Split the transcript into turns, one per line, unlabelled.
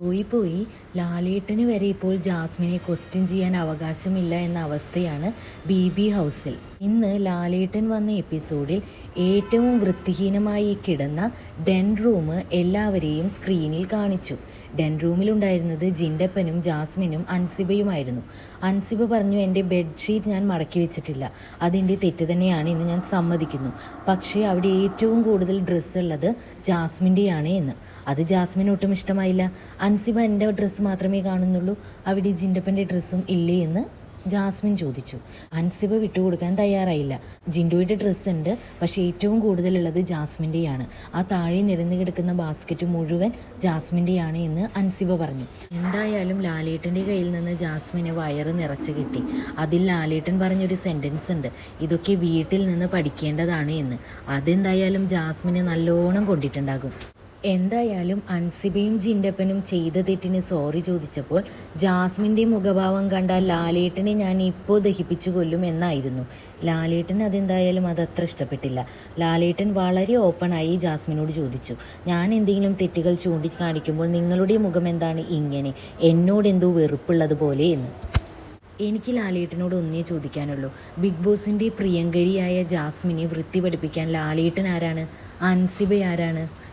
പോയി പോയി ലാലേട്ടന് വരെ ഇപ്പോൾ ജാസ്മിനെ ക്വസ്റ്റ്യൻ ചെയ്യാൻ അവകാശമില്ല എന്ന അവസ്ഥയാണ് ബി ബി ഹൗസിൽ. ഇന്ന് ലാലേട്ടൻ വന്ന എപ്പിസോഡിൽ ഏറ്റവും വൃത്തിഹീനമായി കിടന്ന ഡെൻ റൂം എല്ലാവരെയും സ്ക്രീനിൽ കാണിച്ചു. ഡെൻ റൂമിലുണ്ടായിരുന്നത് ജിൻഡപ്പനും ജാസ്മിനും അൻസിബയുമായിരുന്നു. അൻസിബ പറഞ്ഞു എന്റെ ബെഡ്ഷീറ്റ് ഞാൻ മടക്കി വെച്ചിട്ടില്ല. അതിന്റെ തെറ്റ് തന്നെയാണ് ഇന്ന് ഞാൻ സമ്മതിക്കുന്നു. പക്ഷേ അവിടെ ഏറ്റവും കൂടുതൽ ഡ്രസ്സ് ഉള്ളത് ജാസ്മിന്റെയാണ് എന്ന്. അത് ജാസ്മിന് ഒട്ടും ഇഷ്ടമായില്ല. അൻസിബ എന്റെ ഡ്രസ്സ് മാത്രമേ കാണുന്നുള്ളൂ. അവിടെ ജിൻഡപ്പന്റെ ഡ്രസ്സും ഇല്ലേ എന്ന് ജാസ്മിൻ ചോദിച്ചു. അൻസിബ വിട്ടുകൊടുക്കാൻ തയ്യാറായില്ല. ജിൻഡോയുടെ ഡ്രസ്സ് ഉണ്ട് പക്ഷേ ഏറ്റവും കൂടുതലുള്ളത് ജാസ്മിന്റെയാണ് ആ താഴെ നിരന്ന് കിടക്കുന്ന ബാസ്ക്കറ്റ് മുഴുവൻ ജാസ്മിന്റെയാണ് എന്ന് അൻസിബ പറഞ്ഞു. എന്തായാലും ലാലേട്ടന്റെ കയ്യിൽ നിന്ന് ജാസ്മിന് വയറ് നിറച്ച് കിട്ടി. അതിൽ ലാലേട്ടൻ പറഞ്ഞൊരു സെന്റൻസ് ഉണ്ട്. ഇതൊക്കെ വീട്ടിൽ നിന്ന് പഠിക്കേണ്ടതാണ് എന്ന്. അതെന്തായാലും ജാസ്മിനെ നല്ലോണം കൊണ്ടിട്ടുണ്ടാകും. എന്തായാലും അൻസിബയും ജിൻഡപ്പനും ചെയ്ത തെറ്റിന് സോറി ചോദിച്ചപ്പോൾ ജാസ്മിന്റെ മുഖഭാവം കണ്ട ലാലേട്ടനെ ഞാൻ ഇപ്പോൾ ദഹിപ്പിച്ചു കൊല്ലും എന്നായിരുന്നു. ലാലേട്ടൻ അതെന്തായാലും അതത്ര ഇഷ്ടപ്പെട്ടില്ല. ലാലേട്ടൻ വളരെ ഓപ്പണായി ജാസ്മിനോട് ചോദിച്ചു ഞാൻ എന്തെങ്കിലും തെറ്റുകൾ ചൂണ്ടിക്കാണിക്കുമ്പോൾ നിങ്ങളുടെ മുഖം എന്താണ് ഇങ്ങനെ? എന്നോട് എന്തോ വെറുപ്പുള്ളതുപോലെ എന്ന്. എനിക്ക് ലാലേട്ടനോട് ഒന്നേ ചോദിക്കാനുള്ളൂ. ബിഗ് ബോസിന്റെ പ്രിയങ്കരിയായ ജാസ്മിനെ വൃത്തി പഠിപ്പിക്കാൻ ലാലേട്ടൻ ആരാണ്? അൻസിബ ആരാണ്?